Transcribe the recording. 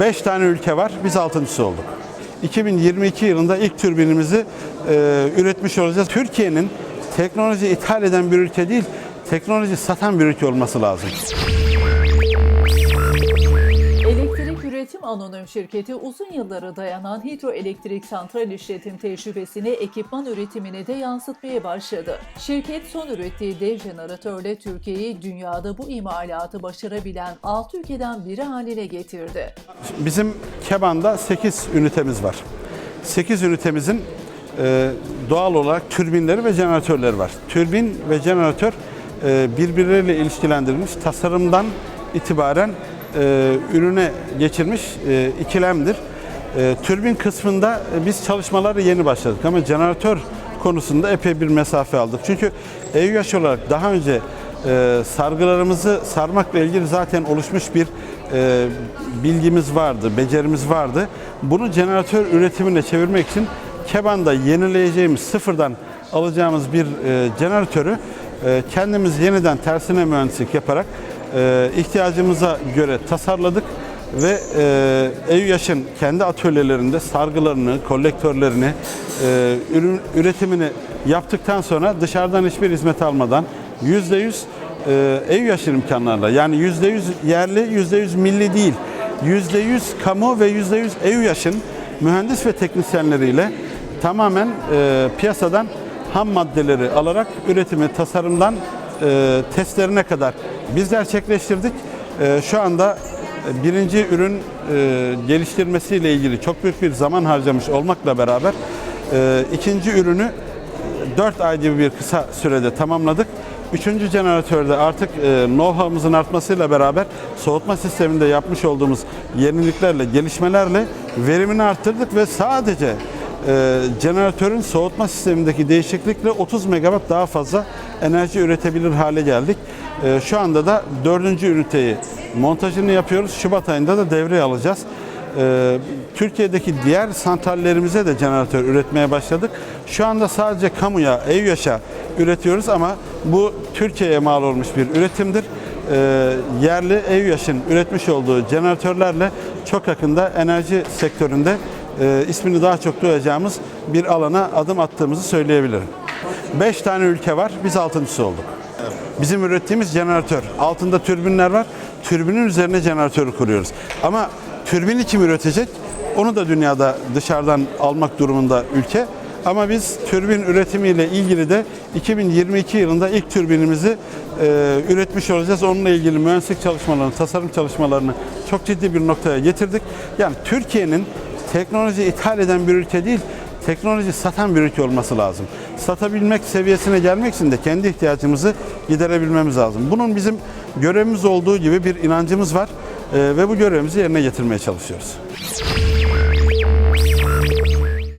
5 tane ülke var. Biz altıncısı olduk. 2022 yılında ilk türbinimizi e, üretmiş olacağız. Türkiye'nin teknoloji ithal eden bir ülke değil, teknoloji satan bir ülke olması lazım. Üretim Anonim Şirketi uzun yıllara dayanan hidroelektrik santral işletim tecrübesini ekipman üretimine de yansıtmaya başladı. Şirket son ürettiği dev jeneratörle Türkiye'yi dünyada bu imalatı başarabilen 6 ülkeden biri haline getirdi. Bizim Keban'da 8 ünitemiz var. 8 ünitemizin e, doğal olarak türbinleri ve jeneratörleri var. Türbin ve jeneratör e, birbirleriyle ilişkilendirilmiş tasarımdan itibaren e, ürüne geçirmiş e, ikilemdir. E, türbin kısmında biz çalışmaları yeni başladık ama jeneratör konusunda epey bir mesafe aldık. Çünkü EÜYAŞ olarak daha önce e, sargılarımızı sarmakla ilgili zaten oluşmuş bir e, bilgimiz vardı, becerimiz vardı. Bunu jeneratör üretimine çevirmek için Keban'da yenileyeceğimiz, sıfırdan alacağımız bir e, jeneratörü e, kendimiz yeniden tersine mühendislik yaparak e, ihtiyacımıza göre tasarladık ve e, EÜYAŞ'ın kendi atölyelerinde sargılarını, kolektörlerini, e, ürün üretimini yaptıktan sonra dışarıdan hiçbir hizmet almadan %100 e, EÜYAŞ'ın imkanlarla yani %100 yerli, %100 milli değil, %100 kamu ve %100 EÜYAŞ'ın mühendis ve teknisyenleriyle tamamen e, piyasadan ham maddeleri alarak üretimi tasarımdan e, testlerine kadar biz gerçekleştirdik. E, şu anda birinci ürün e, geliştirmesiyle ilgili çok büyük bir zaman harcamış olmakla beraber e, ikinci ürünü 4 ay gibi bir kısa sürede tamamladık. Üçüncü jeneratörde artık e, know-how'ımızın artmasıyla beraber soğutma sisteminde yapmış olduğumuz yeniliklerle, gelişmelerle verimini arttırdık ve sadece e, jeneratörün soğutma sistemindeki değişiklikle 30 megawatt daha fazla enerji üretebilir hale geldik. E, şu anda da dördüncü üniteyi montajını yapıyoruz. Şubat ayında da devreye alacağız. E, Türkiye'deki diğer santrallerimize de jeneratör üretmeye başladık. Şu anda sadece kamuya, EÜYAŞ'a üretiyoruz ama bu Türkiye'ye mal olmuş bir üretimdir. E, yerli EÜYAŞ'ın üretmiş olduğu jeneratörlerle çok yakında enerji sektöründe e, ismini daha çok duyacağımız bir alana adım attığımızı söyleyebilirim. 5 tane ülke var, biz altıncısı olduk. Bizim ürettiğimiz jeneratör. Altında türbinler var. Türbinin üzerine jeneratörü kuruyoruz. Ama türbini kim üretecek? Onu da dünyada dışarıdan almak durumunda ülke. Ama biz türbin üretimiyle ilgili de 2022 yılında ilk türbinimizi e, üretmiş olacağız. Onunla ilgili mühendislik çalışmalarını, tasarım çalışmalarını çok ciddi bir noktaya getirdik. Yani Türkiye'nin teknoloji ithal eden bir ülke değil, teknoloji satan bir ülke olması lazım. Satabilmek seviyesine gelmek için de kendi ihtiyacımızı giderebilmemiz lazım. Bunun bizim görevimiz olduğu gibi bir inancımız var e, ve bu görevimizi yerine getirmeye çalışıyoruz.